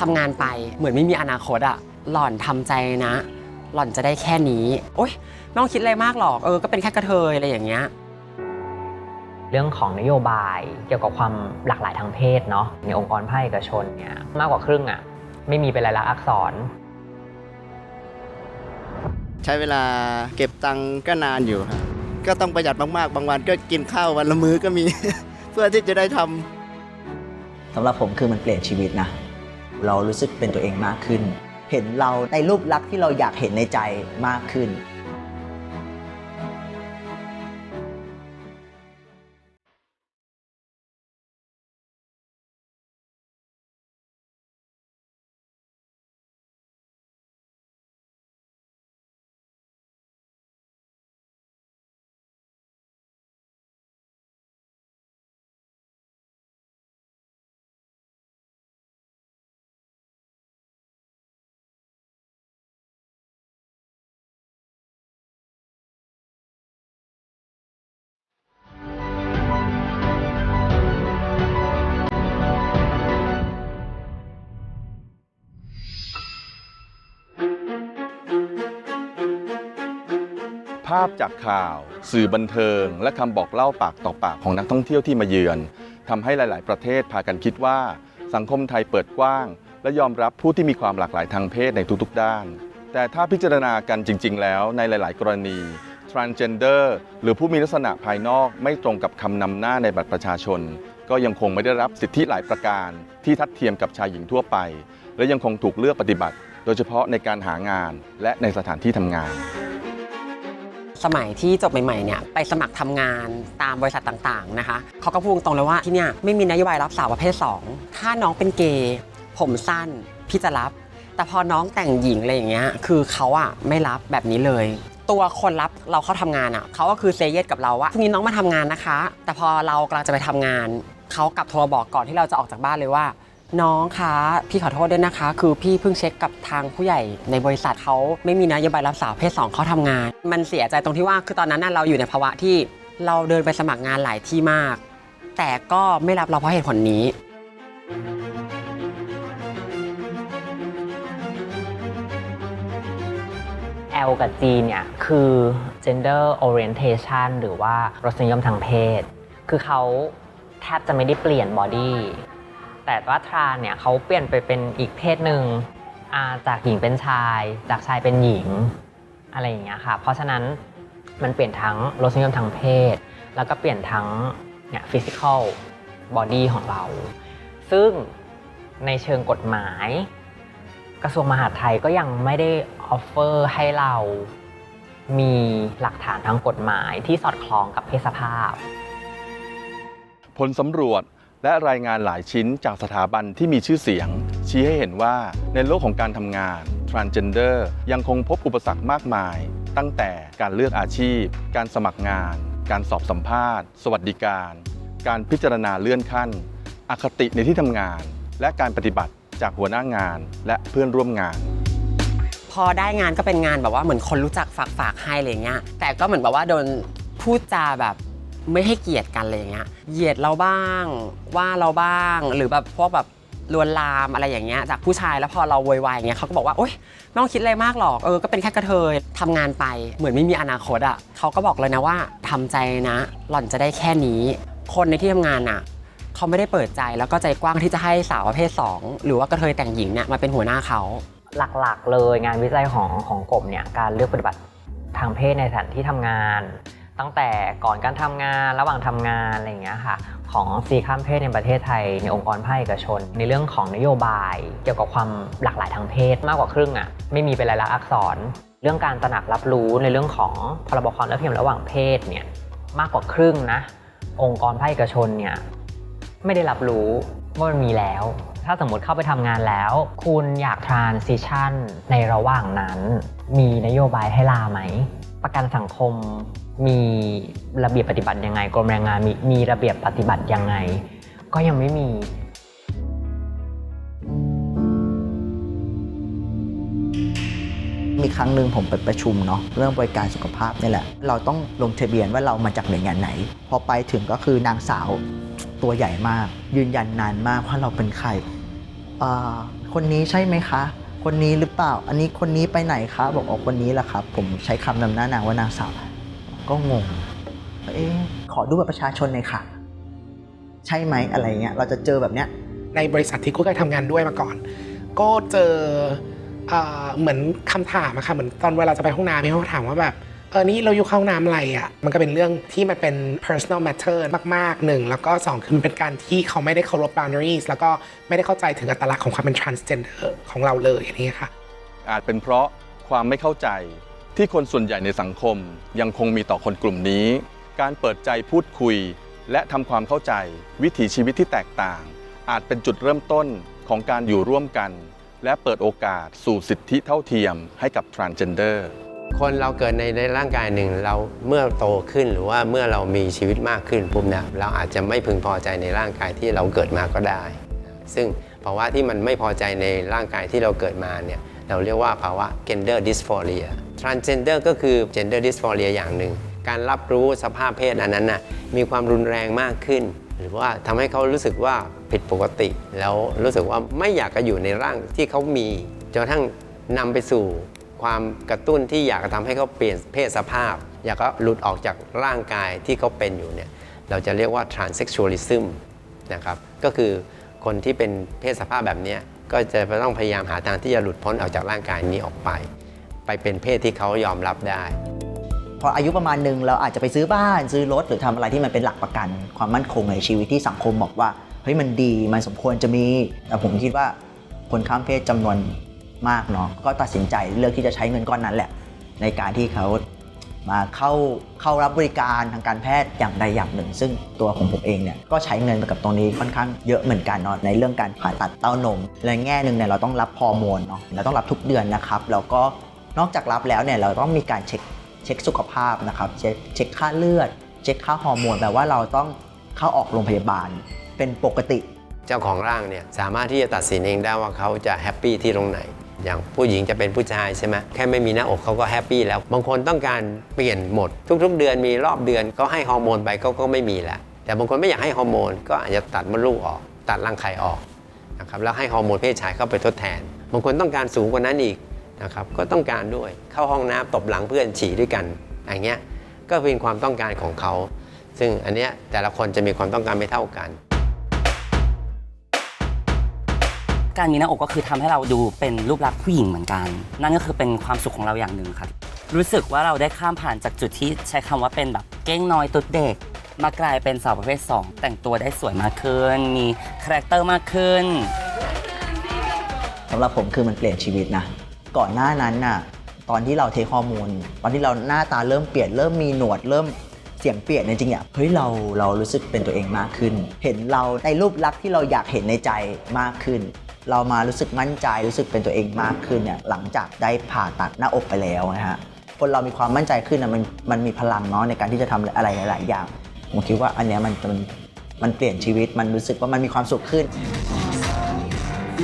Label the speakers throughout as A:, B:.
A: ทำงานไปเหมือนไม่มีอนาคตอะหล่อนทำใจนะ หล่อนจะได้แค่นี้ โอ๊ยไม่ต้องคิดอะไรมากหรอก เออ ก็เป็นแค่กระเทยอะไรอย่างเงี้ย
B: เรื่องของนโยบายเกี่ยวกับความหลากหลายทางเพศเนาะในองค์กรภาคเอกชนเนี่ยมากกว่าครึ่งอะไม่มีเป็นลายลักษณ์อักษร
C: ใช้เวลาเก็บตังค์ก็นานอยู่ครับก็ต้องประหยัดมากๆ บางวันก็กินข้าววันละมื้อก็มี เพื่อที่จะได้ทำ
D: สำหรับผมคือมันเปลี่ยนชีวิตนะ เรารู้สึกเป็นตัวเองมากขึ้น เห็นเราในรูปลักษณ์ที่เราอยากเห็นในใจมากขึ้น
E: ภาพจากข่าว สื่อบันเทิง และคำบอกเล่าปากต่อปากของนักท่องเที่ยวที่มาเยือนทำให้หลาย ๆ ประเทศพากันคิดว่า สังคมไทยเปิดกว้าง และยอมรับผู้ที่มีความหลากหลายทางเพศในทุก ๆ ด้าน แต่ถ้าพิจารณากันจริง ๆ แล้วในหลาย ๆ กรณี transgender หรือผู้มีลักษณะภายนอกไม่ตรงกับคำนำหน้าในบัตรประชาชน ก็ยังคงไม่ได้รับสิทธิหลายประการ ที่ทัดเทียมกับชายหญิงทั่วไป และยังคงถูกเลือกปฏิบัติ โดยเฉพาะในการหางานและในสถานที่ทำงาน
A: สมัยที่จบใหม่ๆเนี่ยไปสมัครทำงานตามบริษัทต่างๆนะคะเขาก็พูดตรงเลยว่าที่เนี่ยไม่มีนโยบายรับสาวประเภท 2 ถ้าน้องเป็นเกย์ผมสั้นพี่จะรับ แต่พอน้องแต่งหญิงอะไรอย่างเงี้ยคือเขาอะไม่รับแบบนี้เลย ตัวคนรับเราเข้าทำงานอะเขาก็คือเซเยสกับเราว่าพรุ่งนี้น้องมาทำงานนะคะ แต่พอเรากำลังจะไปทำงานเขากลับโทรบอกก่อนที่เราจะออกจากบ้านเลยว่า น้องคะพี่ขอโทษด้วยนะคะ คือพี่เพิ่งเช็คกับทางผู้ใหญ่ในบริษัทเขาไม่มีนโยบายรับสาวเพศสองเขาทำงาน มันเสียใจตรงที่ว่าคือตอนนั้นน่ะเราอยู่ในภาวะที่เราเดินไปสมัครงานหลายที่มาก แต่ก็ไม่รับเราเพราะเหตุผลนี้
B: L กับ G เนี่ย คือ gender orientation หรือว่ารสนิยมทางเพศ คือเขาแทบจะไม่ได้เปลี่ยนบอดี้ แต่ว่าทรานเนี่ยเขาเปลี่ยนไปเป็นอีกเพศหนึ่งอ่าจากหญิงเป็นชาย จากชายเป็นหญิงอะไรอย่างเงี้ยค่ะ เพราะฉะนั้นมันเปลี่ยนทั้งรสนิยมทางเพศ แล้วก็เปลี่ยนทั้งเนี่ย physical body ของเรา ซึ่งในเชิงกฎหมาย กระทรวงมหาดไทยก็ยังไม่ได้ออฟเฟอร์ให้เรามีหลักฐานทางกฎหมายที่สอดคล้องกับเพศสภาพ
E: ผลสำรวจ และรายงานหลายชิ้นจากสถาบันที่มีชื่อเสียง ชี้ให้เห็นว่าในโลกของการทำงาน transgender ยังคงพบอุปสรรคมากมาย ตั้งแต่การเลือกอาชีพ การสมัครงาน การสอบสัมภาษณ์ สวัสดิการ การพิจารณาเลื่อนขั้น อคติในที่ทำงาน และการปฏิบัติจากหัวหน้างานและเพื่อนร่วมงาน
A: พอได้งานก็เป็นงานแบบว่าเหมือนคนรู้จักฝากฝากให้อะไรเงี้ยแต่ก็เหมือนแบบว่าโดนพูดจาแบบ ไม่ให้เกียรติกันอะไรเงี้ยเหยียดเราบ้างว่าเราบ้างหรือแบบพวกแบบลวนลามอะไรอย่างเงี้ยจากผู้ชายแล้วพอเราโวยวายอย่างเงี้ยเขาก็บอกว่าโอ๊ยไม่ต้องคิดอะไรมากหรอกเออก็เป็นแค่กระเทยทำงานไปเหมือนไม่มีอนาคตอะเขาก็บอกเลยนะว่าทำใจนะ หล่อนจะได้แค่นี้ คนในที่ทำงานอะเขาไม่ได้เปิดใจแล้วก็ใจกว้างที่จะให้สาวประเภทสองหรือว่ากระเทยแต่งหญิงเนี่ยมาเป็นหัวหน้าเขา
B: หลักๆ เลยงานวิจัยของของกรมเนี่ยการเลือกปฏิบัติทางเพศในสถานที่ทำงาน ตั้งแต่ก่อนการทำงานระหว่างทำงานอะไรอย่างเงี้ยค่ะของสีข้ามเพศในประเทศไทยในองค์กรภาคเอกชน ในเรื่องของนโยบาย เกี่ยวกับความหลากหลายทางเพศมากกว่าครึ่งอะไม่มีเป็นลายลักษณ์อักษร เรื่องการตระหนักรับรู้ในเรื่องของพรบความเท่าเทียมระหว่างเพศเนี่ยมากกว่าครึ่งนะ องค์กรภาคเอกชนเนี่ยไม่ได้รับรู้ว่ามันมีแล้ว ถ้าสมมติเข้าไปทำงานแล้ว คุณอยาก transition ในระหว่างนั้น มีนโยบายให้ลาไหม ประกันสังคมมีระเบียบปฏิบัติยังไงกรมแรงงานมีมีระเบียบปฏิบัติยังไง ก็ยังไม่มี
D: มีครั้งหนึ่งผมไปประชุมเนาะเรื่องบริการสุขภาพนี่แหละ เราต้องลงทะเบียนว่าเรามาจากหน่วยงานไหน พอไปถึงก็คือนางสาวตัวใหญ่มาก ยืนยันนานมากว่าเราเป็นใครคนนี้ใช่ไหมคะ คนนี้หรือเปล่า อันนี้คนนี้ไปไหนคะบอกอ๋อคนนี้แหละครับ ผมใช้คำนำหน้านางว่านางสาวก็งงเอ๊ขอดูบัตรประชาชนหน่อยค่ะ ใช่ไหมอะไรเงี้ยเราจะเจอแบบเนี้ย
F: ในบริษัทที่กูเคยทำงานด้วยมาก่อน ก็เจอเอเหมือนคำถามอะค่ะเหมือนตอนเวลาจะไปห้องน้ำพี่เขาถามว่าแบบ เออนี่เราอยู่เข้าน้ำอะไรอะมันก็เป็นเรื่องที่มันเป็น personal matter มากๆหนึ่งแล้วก็สองคือมันเป็นการที่เขาไม่ได้เคารพ boundaries แล้วก็ไม่ได้เข้าใจถึงอัตลักษณ์ของความเป็น transgender ของเราเลยอย่างนี้ค่ะ
E: อาจเป็นเพราะความไม่เข้าใจที่คนส่วนใหญ่ในสังคมยังคงมีต่อคนกลุ่มนี้ การเปิดใจพูดคุย และทำความเข้าใจวิถีชีวิตที่แตกต่าง อาจเป็นจุดเริ่มต้นของการอยู่ร่วมกัน และเปิดโอกาสสู่สิทธิเท่าเทียมให้กับ transgender
G: คนเราเกิดในในร่างกายหนึ่งเราเมื่อโตขึ้นหรือว่าเมื่อเรามีชีวิตมากขึ้นปุ๊บเนี่ยเราอาจจะไม่พึงพอใจในร่างกายที่เราเกิดมาก็ได้ ซึ่งภาวะที่มันไม่พอใจในร่างกายที่เราเกิดมาเนี่ยเราเรียกว่าภาวะ gender dysphoria transgender ก็คือ gender dysphoria อย่างหนึ่ง การรับรู้สภาพเพศอันนั้นน่ะมีความรุนแรงมากขึ้น หรือว่าทำให้เขารู้สึกว่าผิดปกติ แล้วรู้สึกว่าไม่อยากจะอยู่ในร่างที่เขามีจนทั่งนำไปสู่ ความกระตุ้นที่อยากจะทำให้เขาเปลี่ยนเพศสภาพ อยากก็หลุดออกจากร่างกายที่เขาเป็นอยู่เนี่ยเราจะเรียกว่า transsexualism นะครับก็คือคนที่เป็นเพศสภาพแบบนี้ก็จะต้องพยายามหาทางที่จะหลุดพ้นออกจากร่างกายนี้ออกไป ไปเป็นเพศที่เขายอมรับได้
D: พออายุประมาณหนึ่งเราอาจจะไปซื้อบ้านซื้อรถหรือทำอะไรที่มันเป็นหลักประกัน ความมั่นคงในชีวิตที่สังคมบอกว่าเฮ้ยมันดีมันสมควรจะมีแต่ผมคิดว่าคนข้ามเพศจำนวน มากเนาะก็ตัดสินใจเลือกที่จะใช้เงินก้อนนั้นแหละ ในการที่เขามาเข้าเข้ารับบริการทางการแพทย์อย่างใดอย่างหนึ่ง ซึ่งตัวของผมเองเนี่ยก็ใช้เงินไปกับตรงนี้ค่อนข้างเยอะเหมือนกันเนาะในเรื่องการผ่าตัดเต้านมและแง่หนึ่งเนี่ยเราต้องรับฮอร์โมนเนาะเราต้องรับทุกเดือนนะครับแล้วก็นอกจากรับแล้วเนี่ยเราต้องมีการเช็คเช็คสุขภาพนะครับเช็คเช็คค่าเลือด เช็คค่าฮอร์โมนแปลว่าเราต้องเข้าออกโรงพยาบาล เป็นปกติ
G: เจ้าของร่างเนี่ยสามารถที่จะตัดสินเองได้ว่าเขาจะแฮปปี้ที่ตรงไหน อย่างผู้หญิงจะเป็นผู้ชายใช่ไหมแค่ไม่มีหน้าอกเขาก็แฮปปี้แล้ว บางคนต้องการเปลี่ยนหมด ทุกๆ เดือนมีรอบเดือนก็ให้ฮอร์โมนไปก็ก็ไม่มีแล้วแต่บางคนไม่อยากให้ฮอร์โมนก็อาจจะตัดมดลูกออก ตัดรังไข่ออกนะครับแล้วให้ฮอร์โมนเพศชายเข้าไปทดแทน บางคนต้องการสูงกว่านั้นอีกนะครับก็ต้องการด้วยเข้าห้องน้ำตบหลังเพื่อนฉี่ด้วยกันอย่างเงี้ยก็เป็นความต้องการของเขา ซึ่งอันเนี้ยแต่ละคนจะมีความต้องการไม่เท่ากัน
H: การมีหน้าอกก็คือทำให้เราดูเป็นรูปลักษณ์ผู้หญิงเหมือนกัน นั่นก็คือเป็นความสุขของเราอย่างหนึ่งครับรู้สึกว่าเราได้ข้ามผ่านจากจุดที่ใช้คำว่าเป็นแบบเก้งน้อยตุ๊ดเด็กมากลายเป็นสาวประเภท 2 แต่งตัวได้สวยมากขึ้น มีคาแรคเตอร์มากขึ้น
D: สำหรับผมคือมันเปลี่ยนชีวิตนะ ก่อนหน้านั้นน่ะตอนที่เราเทคฮอร์โมนตอนที่เราหน้าตาเริ่มเปลี่ยนเริ่มมีหนวดเริ่มเสียงเปลี่ยนจริงๆอะเฮ้ยเราเรารู้สึกเป็นตัวเองมากขึ้น เห็นเราในรูปลักษณ์ที่เราอยากเห็นในใจมากขึ้น เรามารู้สึกมั่นใจรู้สึกเป็นตัวเองมากขึ้นเนี่ยหลังจากได้ผ่าตัดหน้าอกไปแล้วนะฮะคนเรามีความมั่นใจขึ้นนะมันมันมีพลังเนาะในการที่จะทำอะไรหลาย ๆ อย่างผมคิดว่าอันเนี้ยมันมันมันเปลี่ยนชีวิตมันรู้สึกว่ามันมีความสุขขึ้น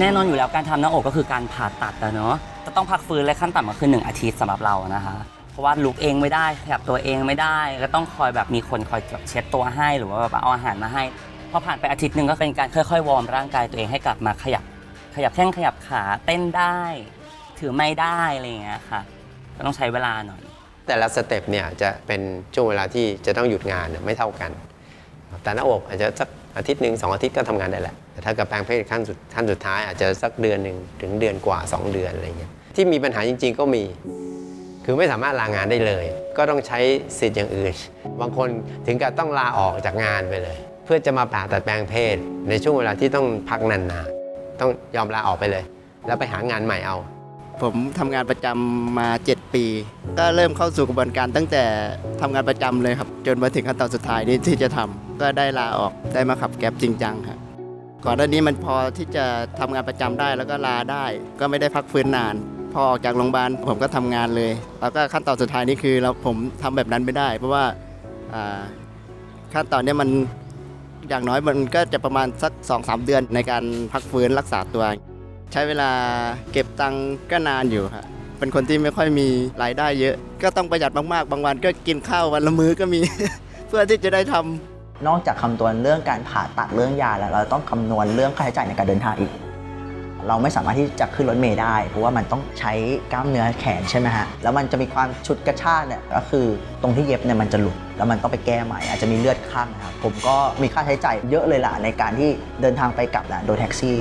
H: แน่นอนอยู่แล้วการทำหน้าอกก็คือการผ่าตัดอะเนาะจะต้องพักฟื้นและขั้นต่ำก็คือหนึ่งอาทิตย์สำหรับเรานะคะเพราะว่าลุกเองไม่ได้ขยับตัวเองไม่ได้ ก็ต้องคอยแบบมีคนคอยแบบเช็ดตัวให้หรือว่าแบบเอาอาหารมาให้พอผ่านไปอาทิตย์หนึ่งก็เป็นการค่อยๆวอร์มร่างกายตัวเองให้กลับมาขยับ ขยับแข้งขยับขาเต้นได้ ถือไม่ได้อะไรอย่างเงี้ยค่ะ ก็ต้องใช้เวลาหน่อย
G: แต่ละสเต็ปเนี่ยจะเป็นช่วงเวลาที่จะต้องหยุดงานไม่เท่ากัน แต่หน้าอกอาจจะสักอาทิตย์หนึ่งสองอาทิตย์ก็ทำงานได้แหละแต่ถ้ากับแปลงเพศขั้นสุดขั้นสุดท้ายอาจจะสักเดือนหนึ่งถึงเดือนกว่า 2 เดือนอะไรเงี้ยที่มีปัญหาจริง ๆ ก็มี คือไม่สามารถลางานได้เลย ก็ต้องใช้สิทธิ์อย่างอื่น บางคนถึงกับต้องลาออกจากงานไปเลย เพื่อจะมาผ่าตัดแปลงเพศ ในช่วงเวลาที่ต้องพักนานๆ ต้องยอมลาออกไปเลย แล้วไปหางานใหม่เอา
C: ผมทำงานประจำมา 7 ปี ก็เริ่มเข้าสู่กระบวนการตั้งแต่ทำงานประจำเลยครับ จนมาถึงขั้นตอนสุดท้ายนี้ที่จะทำก็ได้ลาออกได้มาขับแก๊ปจริงจังครับก่อนหน้านี้มันพอที่จะทำงานประจำได้แล้วก็ลาได้ ก็ไม่ได้พักฟื้นนาน พอออกจากโรงพยาบาลผมก็ทำงานเลย แล้วก็ขั้นตอนสุดท้ายนี่คือเราผมทำแบบนั้นไม่ได้ เพราะว่าอ่าขั้นตอนเนี้ยมัน อย่างน้อยมันก็จะประมาณสัก 2-3 เดือนในการพักฟื้นรักษาตัว ใช้เวลาเก็บตังค์ก็นานอยู่ครับเป็นคนที่ไม่ค่อยมีรายได้เยอะ ก็ต้องประหยัดมากๆ บางวันก็กินข้าววันละมื้อก็มี เพื่อที่จะได้ทำ
D: นอกจากคำนวณเรื่องการผ่าตัดเรื่องยาแล้ว เราต้องคำนวณเรื่องค่าใช้จ่ายในการเดินทางอีก เราไม่สามารถที่จะขึ้นรถเมล์ได้ เพราะว่ามันต้องใช้กล้ามเนื้อแขนใช่ไหมฮะแล้วมันจะมีความชุดกระชากเนี่ยก็คือตรงที่เย็บเนี่ยมันจะหลุดแล้วมันต้องไปแก้ใหม่ อาจจะมีเลือดข้างนะครับผมก็มีค่าใช้จ่ายเยอะเลยล่ะในการที่เดินทางไปกลับนะโดยแท็กซี่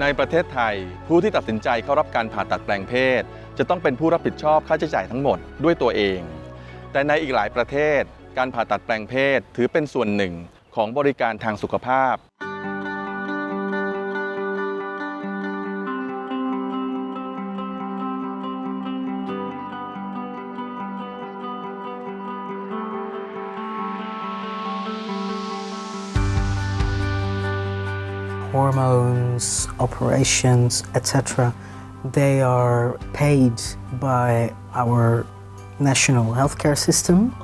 E: ในประเทศไทย ผู้ที่ตัดสินใจเข้ารับการผ่าตัดแปลงเพศ จะต้องเป็นผู้รับผิดชอบค่าใช้จ่ายทั้งหมดด้วยตัวเอง แต่ในอีกหลายประเทศ การผ่าตัดแปลงเพศ ถือเป็นส่วนหนึ่งของบริการทางสุขภาพ
I: hormones, operations, etc., they are paid by our national healthcare system.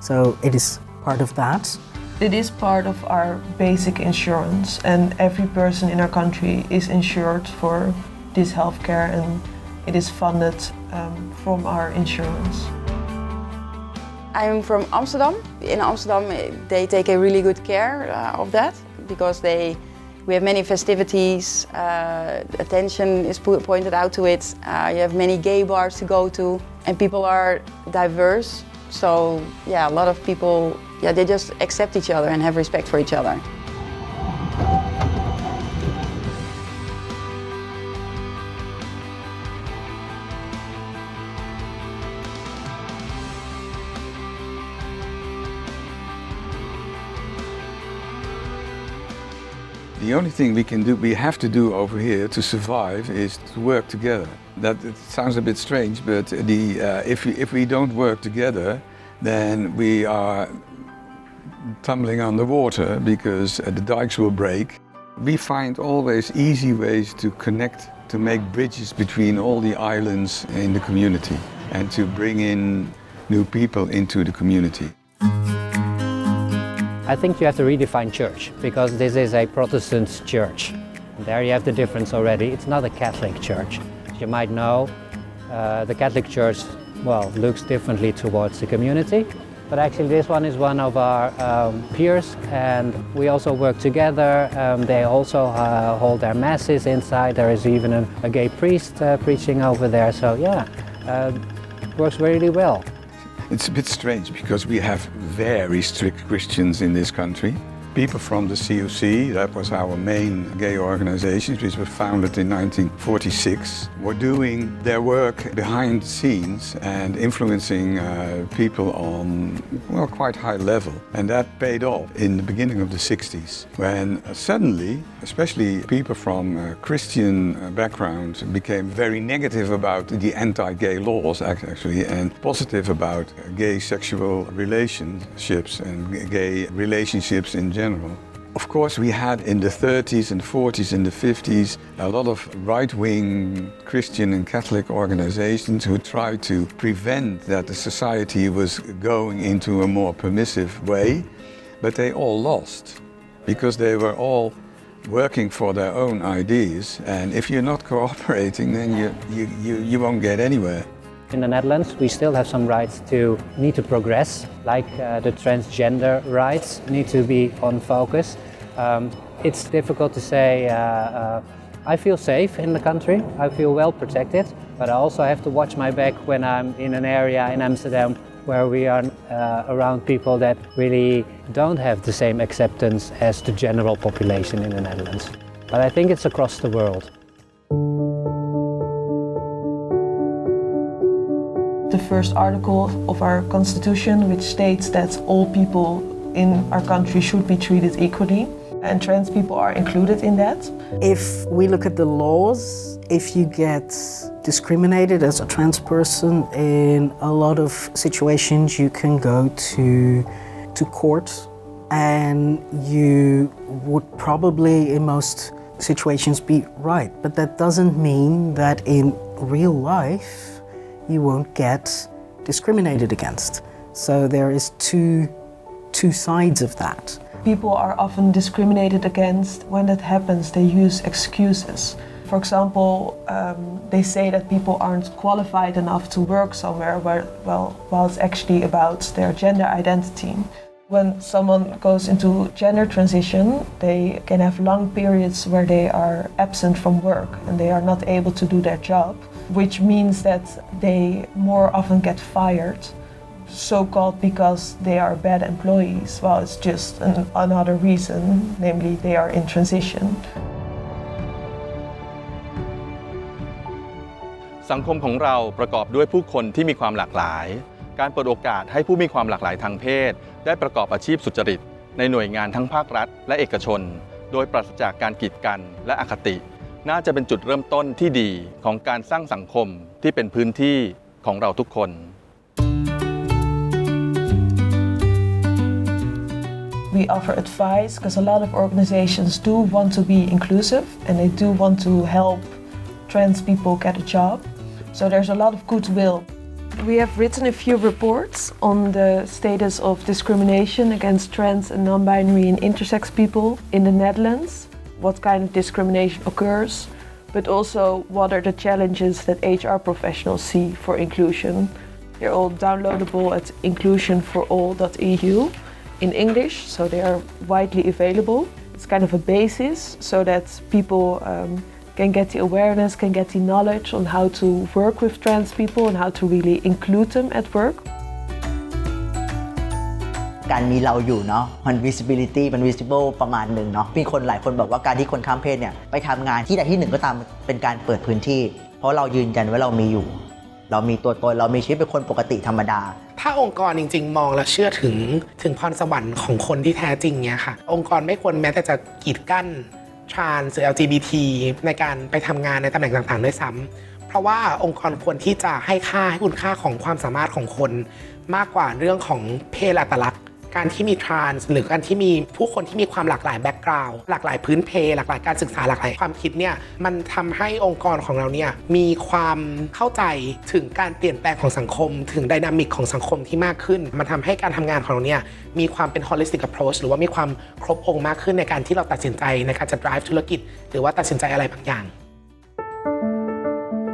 I: So it is part of that.
J: It is part of our basic insurance, and every person in our country is insured for this healthcare, and it is funded um, from our insurance.
K: I'm from Amsterdam. In Amsterdam, they take a really good care uh, of that because they we have many festivities. Uh, attention is po- pointed out to it. Uh, you have many gay bars to go to, and people are diverse. So yeah, a lot of people yeah they just accept each other and have respect for each other.
L: The only thing we can do, we have to do over here to survive is to work together. That sounds a bit strange, but the, uh, if, we, if we don't work together, then we are tumbling underwater because uh, the dikes will break. We find always easy ways to connect, to make bridges between all the islands in the community and to bring in new people into the community.
M: I think you have to redefine church because this is a Protestant church. There you have the difference already. It's not a Catholic church. You might know, uh, the Catholic Church, well, looks differently towards the community. But actually, this one is one of our um, peers, and we also work together. Um, they also uh, hold their masses inside. There is even a, a gay priest uh, preaching over there. So yeah, uh, works really well.
L: It's a bit strange because we have very strict Christians in this country. People from the COC, that was our main gay organization, which was founded in 1946, were doing their work behind the scenes and influencing uh, people on, well, quite high level. And that paid off in the beginning of the 60s, when uh, suddenly, especially people from uh, Christian uh, background became very negative about the anti-gay laws, actually, and positive about gay sexual relationships and gay relationships in general. Of course, we had in the 30s and 40s and the 50s a lot of right wing Christian and Catholic organizations who tried to prevent that the society was going into a more permissive way, but they all lost because they were all working for their own ideas. And if you're not cooperating, then you, you, you, you won't get anywhere.
M: In the Netherlands, we still have some rights to need to progress, like uh, the transgender rights need to be on focus. Um, it's difficult to say. Uh, uh, I feel safe in the country. I feel well protected, but I also have to watch my back when I'm in an area in Amsterdam where we are uh, around people that really don't have the same acceptance as the general population in the Netherlands. But I think it's across the world.
J: The first article of our constitution, which states that all people in our country should be treated equally, and trans people are included in that.
I: If we look at the laws, if you get discriminated as a trans person in a lot of situations, you can go to to court, and you would probably, in most situations, be right. But that doesn't mean that in real life you won't get discriminated against. So there is two two sides of that.
J: People are often discriminated against. When that happens, they use excuses. For example, um, they say that people aren't qualified enough to work somewhere, where, well, while it's actually about their gender identity. When someone goes into gender transition, they can have long periods where they are absent from work and they are not able to do their job, which means that they more often get fired, so called because they are bad employees. Well, it's just an, another reason, namely, they are in transition.
E: สังคมของเราประกอบด้วยผู้คนที่มีความหลากหลาย การเปิดโอกาสให้ผู้มีความหลากหลายทางเพศ ได้ประกอบอาชีพสุจริต ในหน่วยงานทั้งภาครัฐ และเอกชน โดยปราศจากการกีดกันและอคติ น่าจะเป็นจุดเริ่มต้นที่ดีของการสร้างสังคมที่เป็นพื้นที่ของเราทุกคน
J: we offer advice because a lot of organizations do want to be inclusive and they do want to help trans people get a job. So there's a lot of goodwill. We have written a few reports on the status of discrimination against trans and non binary and intersex people in the Netherlands, what kind of discrimination occurs, but also what are the challenges that HR professionals see for inclusion. They're all downloadable at inclusionforall.eu in English, so they are widely available. It's kind of a basis so that people um, can get the awareness, can get the knowledge on how to work with trans people and how to really include them at work.
D: การมีเราอยู่เนาะมัน visibility มัน visible ประมาณหนึ่งเนาะมีคนหลายคนบอกว่าการที่คนข้ามเพศเนี่ยไปทำงานที่ใดที่หนึ่งก็ตามเป็นการเปิดพื้นที่ เพราะเรายืนยันว่าเรามีอยู่ เรามีตัวตนเรามีชีวิตเป็นคนปกติธรรมดา
F: ถ้าองค์กรจริง ๆ มองและเชื่อถึงถึงพรสวรรค์ของคนที่แท้จริงเนี่ยค่ะ องค์กรไม่ควรแม้แต่จะกีดกั้นทรานหรือ LGBT ในการไปทำงานในตำแหน่งต่างๆด้วยซ้ำเพราะว่าองค์กรควรที่จะให้ค่าให้คุณค่าของความสามารถของคน มากกว่าเรื่องของเพศอัตลักษณ์ การที่มีทรานส์หรือการที่มีผู้คนที่มีความหลากหลายแบ็กกราวด์หลากหลายพื้นเพหลากหลายการศึกษาหลากหลายความคิดเนี่ยมันทำให้องค์กรของเราเนี่ยมีความเข้าใจถึงการเปลี่ยนแปลงของสังคม ถึงไดนามิกของสังคมที่มากขึ้น มันทำให้การทำงานของเราเนี่ยมีความเป็น holistic approach หรือว่ามีความครบองค์มากขึ้นในการที่เราตัดสินใจในการจะ drive ธุรกิจ หรือว่าตัดสินใจอะไรบางอย่าง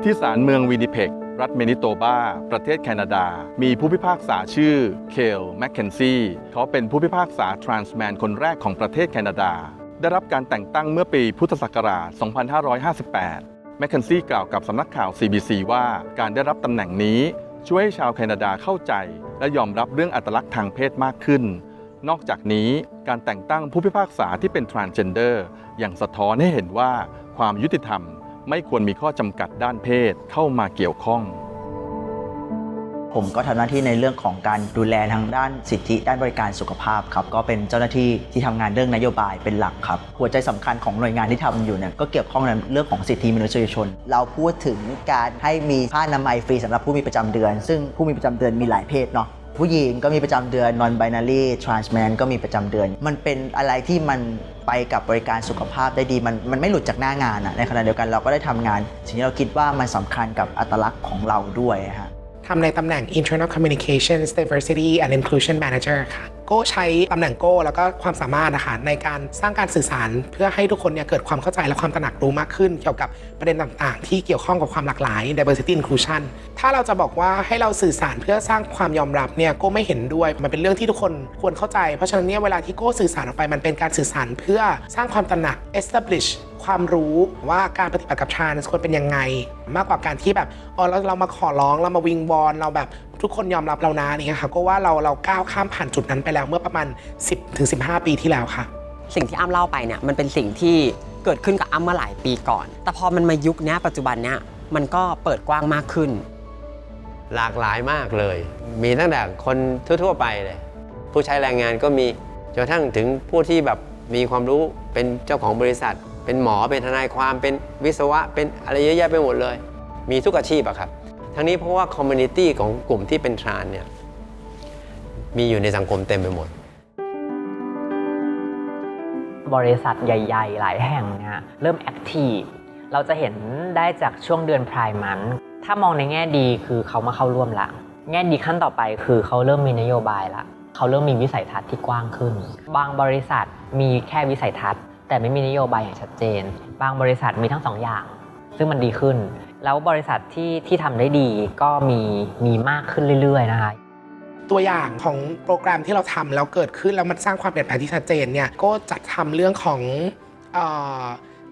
E: ที่ศาลเมืองวินิเพก รัฐเมนิโตบา ประเทศแคนาดา มีผู้พิพากษาชื่อเคลแมคเคนซี่เขาเป็นผู้พิพากษาทรานส์แมนคนแรกของประเทศแคนาดา ได้รับการแต่งตั้งเมื่อปีพุทธศักราช 2558 แมคเคนซี่กล่าวกับสำนักข่าว CBC ว่าการได้รับตำแหน่งนี้ช่วยให้ชาวแคนาดาเข้าใจ และยอมรับเรื่องอัตลักษณ์ทางเพศมากขึ้น นอกจากนี้การแต่งตั้งผู้พิพากษาที่เป็น transgender ยังสะท้อนให้เห็นว่าความยุติธรรม ไม่ควรมีข้อจำกัดด้านเพศเข้ามาเกี่ยวข้อง
D: ผมก็ทำหน้าที่ในเรื่องของการดูแลทางด้านสิทธิด้านบริการสุขภาพครับก็เป็นเจ้าหน้าที่ที่ทำงานเรื่องนโยบายเป็นหลักครับหัวใจสำคัญของหน่วยงานที่ทำอยู่เนี่ยก็เกี่ยวข้องในเรื่องของสิทธิมนุษยชน เราพูดถึงการให้มีผ้าอนามัยฟรีสำหรับผู้มีประจำเดือน ซึ่งผู้มีประจำเดือนมีหลายเพศเนาะ ผู้หญิงก็มีประจำเดือน non binary trans man ก็มีประจำเดือน มันเป็นอะไรที่มันไปกับบริการสุขภาพได้ดี มันมันไม่หลุดจากหน้างานอะในขณะเดียวกันเราก็ได้ทำงาน สิ่งที่เราคิดว่ามันสำคัญกับอัตลักษณ์ของเราด้วยฮะ
F: ทำในตำแหน่ง Internal Communications Diversity and Inclusion Manager ค่ะ โก้ใช้ตำแหน่งโก้แล้วก็ความสามารถนะคะในการสร้างการสื่อสารเพื่อให้ทุกคนเนี่ยเกิดความเข้าใจและความตระหนักรู้มากขึ้น เกี่ยวกับประเด็นต่างๆ ที่เกี่ยวข้องกับความหลากหลาย Diversity Inclusion ถ้าเราจะบอกว่าให้เราสื่อสารเพื่อสร้างความยอมรับเนี่ยโก้ไม่เห็นด้วย มันเป็นเรื่องที่ทุกคนควรเข้าใจ เพราะฉะนั้นเนี่ยเวลาที่โก้สื่อสารออกไปมันเป็นการสื่อสารเพื่อสร้างความตระหนัก establish ความรู้ว่าการปฏิบัติกับทรานส์ควรเป็นยังไง มากกว่าการที่แบบอ๋อเราเรามาขอร้องเรามาวิงวอนเราแบบทุกคนยอมรับเรานะนี่ค่ะก็ว่าเราเราก้าวข้ามผ่านจุดนั้นไปแล้วเมื่อประมาณ 10-15 ปีที่แล้วค่ะ
A: สิ่งที่อ้ำเล่าไปเนี่ยมันเป็นสิ่งที่เกิดขึ้นกับอ้ำเมื่อหลายปีก่อน แต่พอมันมายุคเนี้ยปัจจุบันเนี้ยมันก็เปิดกว้างมากขึ้น
G: หลากหลายมากเลย มีตั้งแต่คนทั่ว ๆ ไปเลย ผู้ใช้แรงงานก็มีจนกระทั่งถึงผู้ที่แบบมีความรู้เป็นเจ้าของบริษัท เป็นหมอเป็นทนายความเป็นวิศวะเป็นอะไรเยอะแยะไปหมดเลย มีทุกอาชีพอะครับ ทั้งนี้เพราะว่าคอมมูนิตี้ของกลุ่มที่เป็นทรานเนี่ยมีอยู่ในสังคมเต็มไปหมด
B: บริษัทใหญ่ ๆ หลายแห่งเนี่ยเริ่มแอคทีฟเราจะเห็นได้จากช่วงเดือนพรายมัน ถ้ามองในแง่ดีคือเขามาเข้าร่วมละ แง่ดีขั้นต่อไปคือเขาเริ่มมีนโยบายละเขาเริ่มมีวิสัยทัศน์ที่กว้างขึ้น บางบริษัทมีแค่วิสัยทัศน์ แต่ไม่มีนโยบายอย่างชัดเจน บางบริษัทมีทั้งสองอย่าง ซึ่งมันดีขึ้น แล้วบริษัทที่ที่ทำได้ดีก็มีมีมากขึ้นเรื่อย ๆ นะคะ
F: ตัวอย่างของโปรแกรมที่เราทำแล้วเกิดขึ้น แล้วมันสร้างความเปลี่ยนแปลงที่ชัดเจนเนี่ยก็จัดทำเรื่องของเอ่อ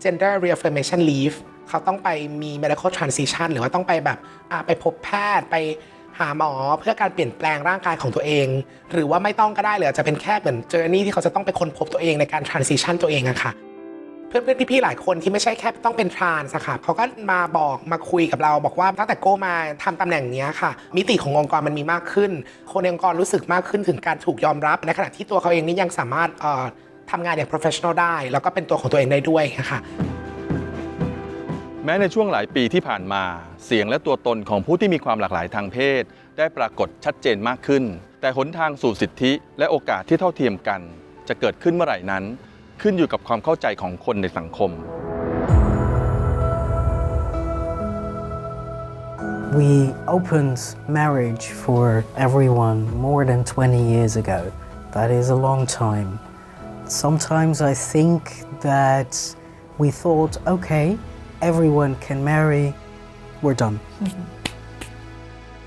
F: gender reaffirmation leave เขาต้องไปมี medical transition หรือว่าต้องไปแบบอ่าไปพบแพทย์ไปหาหมอเพื่อการเปลี่ยนแปลงร่างกายของตัวเอง หรือว่าไม่ต้องก็ได้หรืออาจจะเป็นแค่เหมือน journey ที่เขาจะต้องไปค้นพบตัวเองในการ transition ตัวเองอะค่ะ เพื่อนๆพี่ๆหลายคนที่ไม่ใช่แค่ต้องเป็นทรานส์ค่ะเขาก็มาบอกมาคุยกับเราบอกว่าตั้งแต่โก้มาทำตำแหน่งนี้ค่ะ มิติขององค์กรมันมีมากขึ้น คนในองค์กรรู้สึกมากขึ้นถึงการถูกยอมรับในขณะที่ตัวเขาเองนี่ยังสามารถทำงานอย่าง professional ได้ แล้วก็เป็นตัวของตัวเองได้ด้วยค่ะ
E: แม้ในช่วงหลายปีที่ผ่านมา เสียงและตัวตนของผู้ที่มีความหลากหลายทางเพศ ได้ปรากฏชัดเจนมากขึ้น แต่หนทางสู่สิทธิและโอกาสที่เท่าเทียมกัน จะเกิดขึ้นเมื่อไหร่นั้น ขึ้นอยู่กับความเข้าใจของคนในสังคม
I: We opened marriage for everyone more than 20 years ago. That is a long time. Sometimes I think that we thought, okay, everyone can marry, we're done.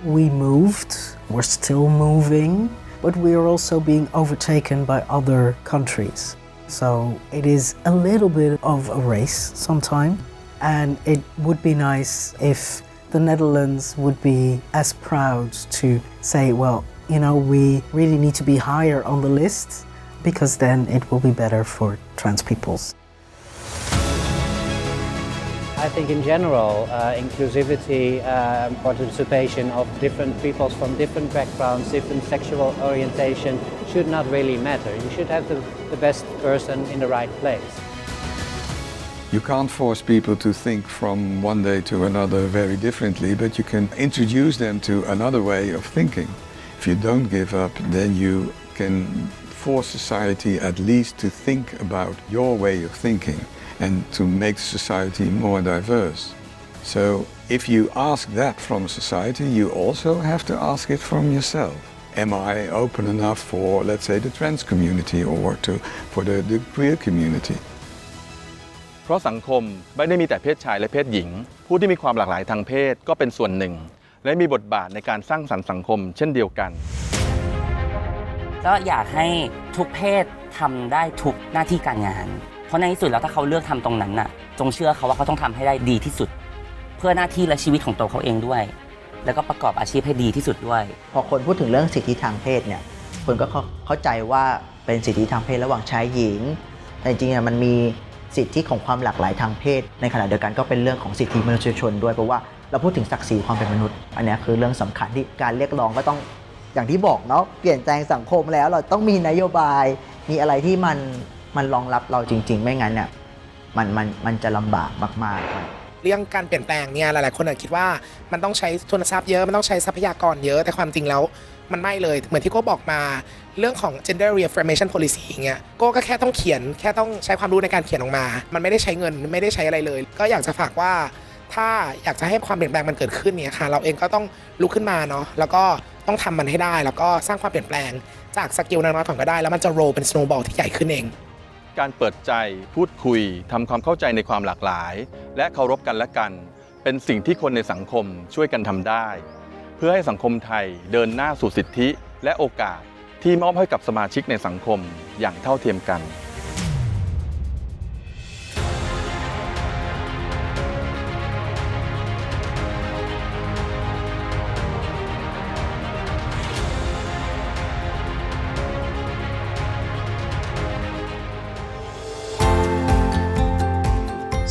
I: we moved, we're still moving, but we are also being overtaken by other countries. So it is a little bit of a race sometime, and it would be nice if the Netherlands would be as proud to say, well, you know, we really need to be higher on the list because then it will be better for trans peoples.
M: I think in general, uh, inclusivity uh, participation of different peoples from different backgrounds, different sexual orientation should not really matter. You should have the, the best person in the right place.
L: You can't force people to think from one day to another very differently, but you can introduce them to another way of thinking. If you don't give up, then you can force society at least to think about your way of thinking and to make society more diverse. So if you ask that from society, you also have to ask it from yourself. Am I open enough for, let's say, the trans community or to, for the, the queer community?
E: เพราะสังคมไม่ได้มีแต่เพศชายและเพศหญิง ผู้ที่มีความหลากหลายทางเพศก็เป็นส่วนหนึ่ง และมีบทบาทในการสร้างสรรค์สังคมเช่นเดียวกัน
H: ก็อยากให้ทุกเพศทำได้ทุกหน้าที่การงาน เพราะในที่สุดแล้วถ้าเขาเลือกทำตรงนั้นน่ะ จงเชื่อเขาว่าเขาต้องทำให้ได้ดีที่สุด เพื่อหน้าที่และชีวิตของตัวเขาเองด้วย แล้วก็ประกอบอาชีพให้ดีที่สุดด้วย
D: พอคนพูดถึงเรื่องสิทธิทางเพศเนี่ยคนก็เข้าใจว่าเป็นสิทธิทางเพศระหว่างชายหญิง แต่จริงๆมันมีสิทธิของความหลากหลายทางเพศ ในขณะเดียวกันก็เป็นเรื่องของสิทธิมนุษยชนด้วยเพราะว่าเราพูดถึงศักดิ์ศรีความเป็นมนุษย์ อันนี้คือเรื่องสำคัญที่การเรียกร้องก็ต้องอย่างที่บอกเนาะเปลี่ยนแปลงสังคมแล้วเราต้องมีนโยบายมีอะไรที่มัน มันรองรับเราจริง ๆ ไม่งั้นเนี่ยมันมันมันจะลำบากมากๆครับ
F: เรื่องการเปลี่ยนแปลงเนี่ยหลาย ๆ คนอาจคิดว่ามันต้องใช้ทุนทรัพย์เยอะ มันต้องใช้ทรัพยากรเยอะแต่ความจริงแล้ว มันไม่เลย เหมือนที่โก้บอกมาเรื่องของ gender reaffirmation policy อย่างเงี้ยโก้ก็แค่ต้องเขียนแค่ต้องใช้ความรู้ในการเขียนออกมา มันไม่ได้ใช้เงินไม่ได้ใช้อะไรเลย ก็อยากจะฝากว่าถ้าอยากจะให้ความเปลี่ยนแปลงมันเกิดขึ้นเนี่ยค่ะ เราเองก็ต้องลุกขึ้นมาเนาะแล้วก็ต้องทำมันให้ได้ แล้วก็สร้างความเปลี่ยนแปลงจากสกิลน้อยๆก่อนก็ได้ แล้วมันจะโรเป็น snowball ที่ใหญ่ขึ้นเอง
E: การเปิดใจ พูดคุยทำความเข้าใจในความหลากหลาย และเคารพกันและกัน เป็นสิ่งที่คนในสังคมช่วยกันทำได้ เพื่อให้สังคมไทยเดินหน้าสู่สิทธิและโอกาสที่มอบให้กับสมาชิกในสังคมอย่างเท่าเทียมกัน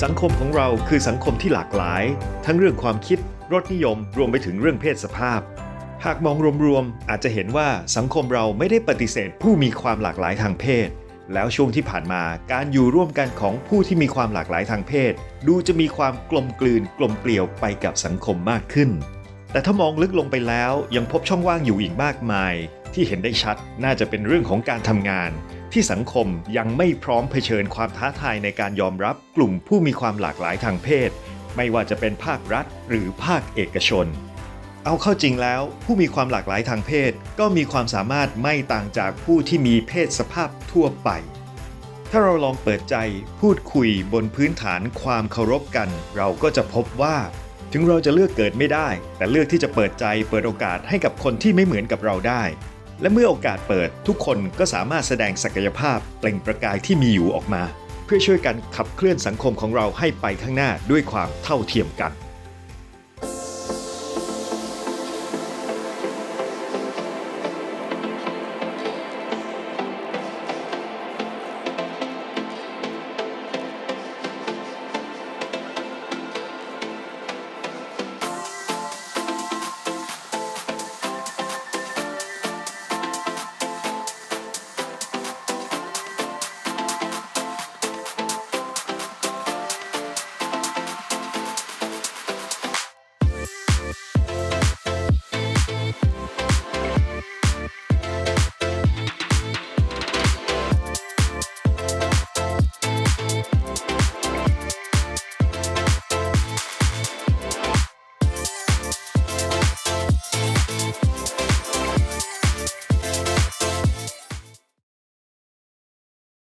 N: สังคมของเราคือสังคมที่หลากหลาย ทั้งเรื่องความคิด รสนิยม รวมไปถึงเรื่องเพศสภาพ หากมองรวมๆอาจจะเห็นว่าสังคมเราไม่ได้ปฏิเสธผู้มีความหลากหลายทางเพศ แล้วช่วงที่ผ่านมาการอยู่ร่วมกันของผู้ที่มีความหลากหลายทางเพศ ดูจะมีความกลมกลืนกลมเกลียวไปกับสังคมมากขึ้น แต่ถ้ามองลึกลงไปแล้วยังพบช่องว่างอยู่อีกมากมาย ที่เห็นได้ชัดน่าจะเป็นเรื่องของการทำงาน ที่สังคมยังไม่พร้อมเผชิญความท้าทายในการยอมรับกลุ่มผู้มีความหลากหลายทางเพศ ไม่ว่าจะเป็นภาครัฐหรือภาคเอกชน เอาเข้าจริงแล้วผู้มีความหลากหลายทางเพศ ก็มีความสามารถไม่ต่างจากผู้ที่มีเพศสภาพทั่วไป ถ้าเราลองเปิดใจพูดคุยบนพื้นฐานความเคารพกัน เราก็จะพบว่าถึงเราจะเลือกเกิดไม่ได้ แต่เลือกที่จะเปิดใจเปิดโอกาสให้กับคนที่ไม่เหมือนกับเราได้ และเมื่อโอกาสเปิดทุกคนก็สามารถแสดงศักยภาพเปล่งประกายที่มีอยู่ออกมา เพื่อช่วยกันขับเคลื่อนสังคมของเราให้ไปข้างหน้าด้วยความเท่าเทียมกัน